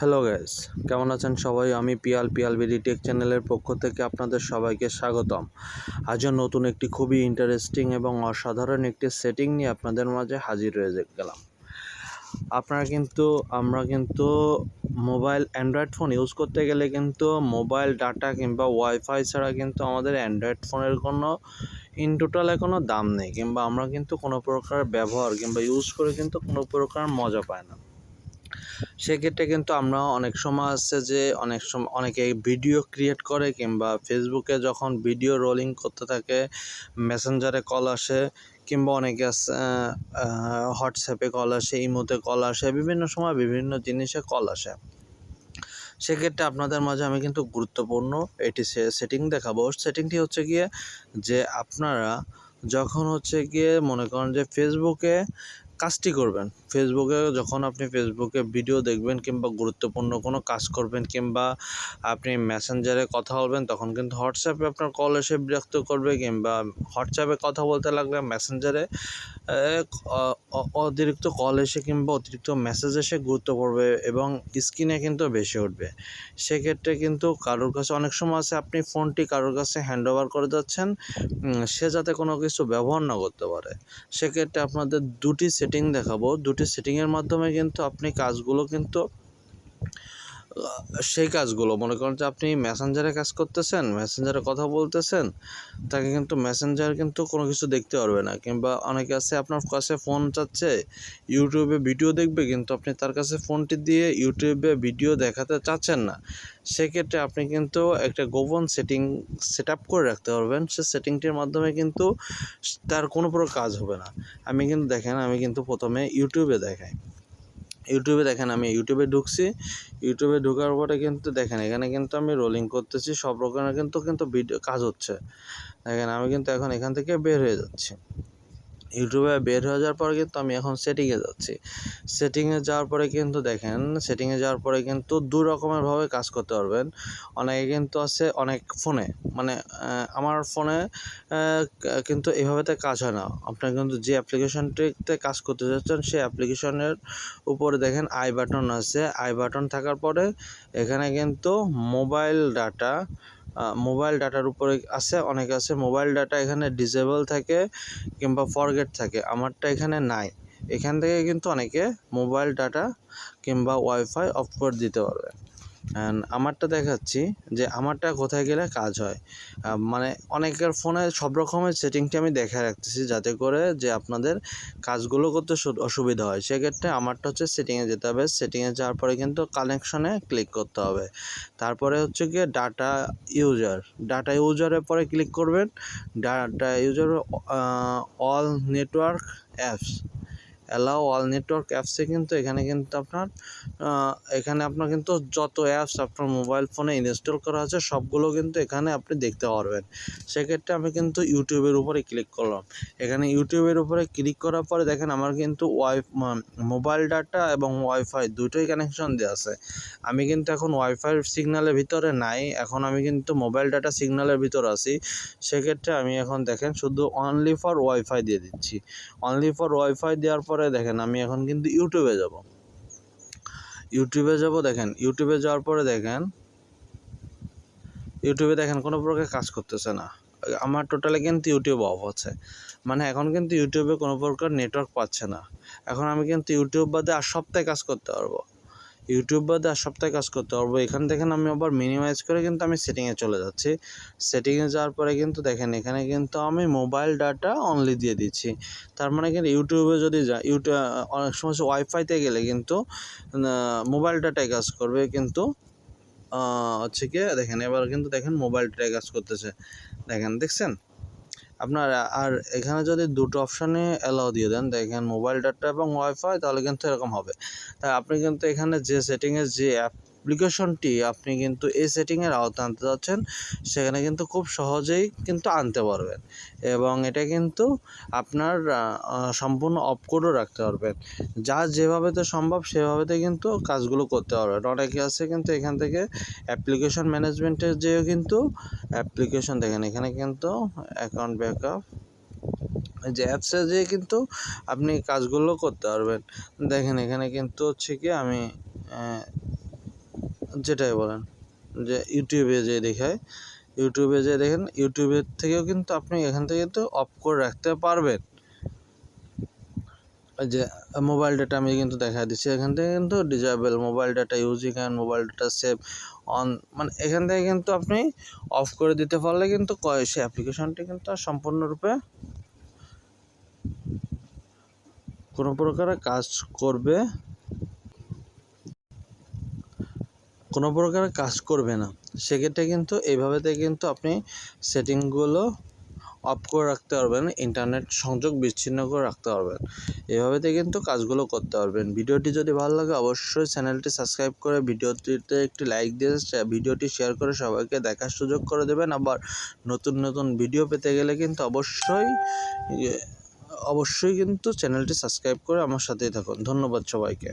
Hello guys কেমন আছেন সবাই? আমি পিয়াল পিয়াল বিডি টেক চ্যানেলের পক্ষ থেকে আপনাদের সবাইকে স্বাগতম। আজও নতুন একটি খুবই ইন্টারেস্টিং এবং অসাধারণ একটি সেটিং নিয়ে আপনাদের মাঝে হাজির হয়ে গেলাম। আপনারা কিন্তু, আমরা কিন্তু মোবাইল অ্যান্ড্রয়েড ফোন ইউজ করতে গেলে কিন্তু মোবাইল ডাটা কিংবা ওয়াইফাই ছাড়া কিন্তু আমাদের অ্যান্ড্রয়েড ফোনের কোনো ইন টোটালে কোনো দাম নেই, কিংবা আমরা কিন্তু কোনো প্রকার ব্যবহার কিংবা ইউজ করে কিন্তু কোনো প্রকার মজা পাই না। সেক্ষেত্রে কিন্তু আমরা অনেক সময় আছে যে, অনেক সময় অনেকে ভিডিও ক্রিয়েট করে কিংবা ফেসবুকে যখন ভিডিও রোলিং করতে থাকে মেসেঞ্জারে কল আসে কিংবা অনেকে আছে হোয়াটসঅ্যাপে কল আসে ইমোতে কল আসে, বিভিন্ন সময় বিভিন্ন জিনিসে কল আসে। সেক্ষেত্রে আপনাদের মাঝে আমি কিন্তু গুরুত্বপূর্ণ এটি সেটিং দেখাবো। সেটিংটি হচ্ছে গিয়ে যে, আপনারা যখন হচ্ছে গিয়ে মনে করেন যে ফেসবুকে কাজটি করবেন। ফেসবুকে যখন আপনি ফেসবুকে ভিডিও দেখবেন কিংবা গুরুত্বপূর্ণ কোনো কাজ করবেন কিংবা আপনি মেসেঞ্জারে কথা বলবেন, তখন কিন্তু হোয়াটসঅ্যাপে আপনার কল এসে বিরক্ত করবে কিংবা হোয়াটসঅ্যাপে কথা বলতে লাগলে মেসেঞ্জারে অতিরিক্ত কল এসে কিংবা অতিরিক্ত মেসেজ এসে গুরুত্ব পড়বে এবং স্ক্রিনে কিন্তু বেশি উঠবে। সেক্ষেত্রে কিন্তু কারোর কাছে অনেক সময় আছে আপনি ফোনটি কারোর কাছে হ্যান্ড ওভার করে যাচ্ছেন সে যাতে কোনো কিছু ব্যবহার না করতে পারে। সেক্ষেত্রে আপনাদের দুটি সেটিং দেখাবো। দুটি সেটিংয়ের মাধ্যমে কিন্তু আপনি কাজগুলো কিন্তু সেই কাজগুলো, মনে করেন যে আপনি মেসেঞ্জারে কাজ করতেছেন মেসেঞ্জারে কথা বলতেছেন, তাকে কিন্তু মেসেঞ্জার কিন্তু কোনো কিছু দেখতে পারবে না। কিংবা অনেকে আছে, আপনার কাছে ফোন চাচ্ছে ইউটিউবে ভিডিও দেখবে, কিন্তু আপনি তার কাছে ফোনটি দিয়ে ইউটিউবে ভিডিও দেখাতে চাচ্ছেন না। সেক্ষেত্রে আপনি কিন্তু একটা গোপন সেটিং সেট করে রাখতে পারবেন। সে সেটিংটির মাধ্যমে কিন্তু তার কোনো প্রকার কাজ হবে না। আমি কিন্তু দেখেন, আমি কিন্তু প্রথমে ইউটিউবে দেখাই। ইউটিউবে দেখেন আমি, ইউটিউবে ঢুকছি, ইউটিউবে ঢোকার পরে কিন্তু দেখেন, এখানে কিন্তু আমি রোলিং করতেছি, সব রকমের কিন্তু কিন্তু ভিডিও কাজ হচ্ছে। দেখেন, আমি কিন্তু এখন এখান থেকে বের হয়ে যাচ্ছি। ইউটিউবে বের হয়ে যাওয়ার পরে কিন্তু আমি এখন সেটিংয়ে যাচ্ছি। সেটিংয়ে যাওয়ার পরে কিন্তু দেখেন সেটিংয়ে যাওয়ার পরে কিন্তু দু রকমেরভাবে কাজ করতে পারবেন। অনেকে কিন্তু আছে অনেক ফোনে মানে আমার ফোনে কিন্তু এভাবেতে কাজ হয় না। আপনার কিন্তু যে অ্যাপ্লিকেশনটিতে কাজ করতে যাচ্ছেন, সেই অ্যাপ্লিকেশনের উপরে দেখেন আই বাটন আছে। আই বাটন থাকার পরে এখানে কিন্তু মোবাইল ডাটা মোবাইল ডাটার উপরে আছে। অনেক আছে মোবাইল ডাটা এখানে ডিসেবল থাকে কিংবা ফরগেট থাকে, আমারটা এখানে নাই। এখান থেকে কিন্তু অনেকে মোবাইল ডাটা কিংবা ওয়াইফাই অফ করে দিতে পারবে। আমারটা দেখাচ্ছি যে আমারটা কোথায় গেলে কাজ হয়। মানে অনেকের ফোনে সব রকমের সেটিংটি আমি দেখে রাখতেছি যাতে করে যে আপনাদের কাজগুলো করতে অসুবিধা হয়। সেক্ষেত্রে আমারটা হচ্ছে সেটিংয়ে যেতে হবে। সেটিংয়ে যাওয়ার পরে কিন্তু কানেকশনে ক্লিক করতে হবে। তারপরে হচ্ছে গিয়ে ডাটা ইউজার ডাটা ইউজারের পরে ক্লিক করবেন। Data user all network apps allow all network অ্যাপসে কিন্তু এখানে কিন্তু আপনার এখানে আপনার কিন্তু যত অ্যাপস আপনার মোবাইল ফোনে ইনস্টল করা আছে, সবগুলো কিন্তু এখানে আপনি দেখতে পারবেন। সেক্ষেত্রে আমি কিন্তু ইউটিউবের উপরে ক্লিক করলাম। এখানে ইউটিউবের উপরে ক্লিক করার পরে দেখেন আমার কিন্তু ওয়াই মোবাইল ডাটা এবং ওয়াইফাই দুটোই কানেকশন দেওয়া আছে। আমি কিন্তু এখন ওয়াইফাইয়ের সিগন্যালের ভিতরে নাই, এখন আমি কিন্তু মোবাইল ডাটা সিগন্যালের ভিতরে আছি। সেক্ষেত্রে আমি এখন দেখেন শুধু অনলি ফর ওয়াইফাই দিয়ে দিচ্ছি। অনলি ফর ওয়াইফাই দেওয়ার পরে দেখেন আমি এখন কিন্তু ইউটিউবে যাব। ইউটিউবে যাব, দেখেন, ইউটিউবে যাওয়ার পরে দেখেন, ইউটিউবে দেখেন কোনো প্রকার কাজ করতেছে না। আমার টোটালি কিন্তু ইউটিউব অফ আছে। মানে এখন কিন্তু ইউটিউবে কোনো প্রকার নেটওয়ার্ক পাচ্ছে না। এখন আমি কিন্তু ইউটিউব বাদে আর সপ্তাহে কাজ করতে পারব। ইউটিউব বাদে আর সপ্তাহে কাজ করতে পারব। এখান থেকে আমি আবার মিনিমাইজ করে কিন্তু আমি সেটিংয়ে চলে যাচ্ছি। সেটিংয়ে যাওয়ার পরে কিন্তু দেখেন, এখানে কিন্তু আমি মোবাইল ডাটা অনলি দিয়ে দিচ্ছি। তার মানে কিন্তু ইউটিউবে যদি যা ইউটিউব অনেক সময় ওয়াইফাইতে গেলে কিন্তু মোবাইল ডাটায় কাজ করবে কিন্তু হচ্ছে কি, দেখেন, এবার কিন্তু দেখেন মোবাইল ডাটায় কাজ করতেছে। দেখেন, দেখছেন? আপনার, আর এখানে যদি দুটো অপশানে অ্যালাউ দিয়ে দেন দেখেন মোবাইল ডাটা এবং ওয়াইফাই তাহলে কিন্তু এরকম হবে। তাই আপনি কিন্তু এখানে যে সেটিংয়ে যে অ্যাপ্লিকেশনটি আপনি কিন্তু এই সেটিংয়ের আওতা আনতে যাচ্ছেন, সেখানে কিন্তু খুব সহজেই কিন্তু আনতে পারবেন। এবং এটা কিন্তু আপনার সম্পূর্ণ অফ করেও রাখতে পারবেন। যা যেভাবেতে সম্ভব সেভাবেতে কিন্তু কাজগুলো করতে পারবেন। অনেকে আছে কিন্তু এখান থেকে অ্যাপ্লিকেশন ম্যানেজমেন্টের যেও কিন্তু অ্যাপ্লিকেশন দেখেন, এখানে কিন্তু অ্যাকাউন্ট ব্যাকআপ, যে অ্যাপসে যেয়ে কিন্তু আপনি কাজগুলো করতে পারবেন। দেখেন এখানে কিন্তু হচ্ছে কি আমি যেটাই বলেন, যে ইউটিউবে যে দেখায়। ইউটিউবে যে দেখেন ইউটিউবের থেকেও কিন্তু আপনি এখান থেকে তো অফ করে রাখতে পারবেন। যে মোবাইল ডাটা আমি কিন্তু দেখা দিচ্ছি, এখান থেকে কিন্তু disable mobile data using and mobile data save on মানে এখান থেকে কিন্তু আপনি অফ করে দিতে পারলে কিন্তু কয় সে অ্যাপ্লিকেশনটি কিন্তু আর সম্পূর্ণরূপে কোনো প্রকারে কাজ করবে কোনো প্রকারে কাজ করবে না। সেক্ষেত্রে কিন্তু এইভাবেতে কিন্তু আপনি সেটিংগুলো অফ করে রাখতে পারবেন, ইন্টারনেট সংযোগ বিচ্ছিন্ন করে রাখতে পারবেন। এভাবেতে কিন্তু কাজগুলো করতে পারবেন। ভিডিওটি যদি ভালো লাগে অবশ্যই চ্যানেলটি সাবস্ক্রাইব করে ভিডিওটিতে একটি লাইক দিয়ে ভিডিওটি শেয়ার করে সবাইকে দেখার সুযোগ করে দেবেন। আবার নতুন নতুন ভিডিও পেতে গেলে কিন্তু অবশ্যই অবশ্যই কিন্তু চ্যানেলটি সাবস্ক্রাইব করে আমার সাথেই থাকুন। ধন্যবাদ সবাইকে।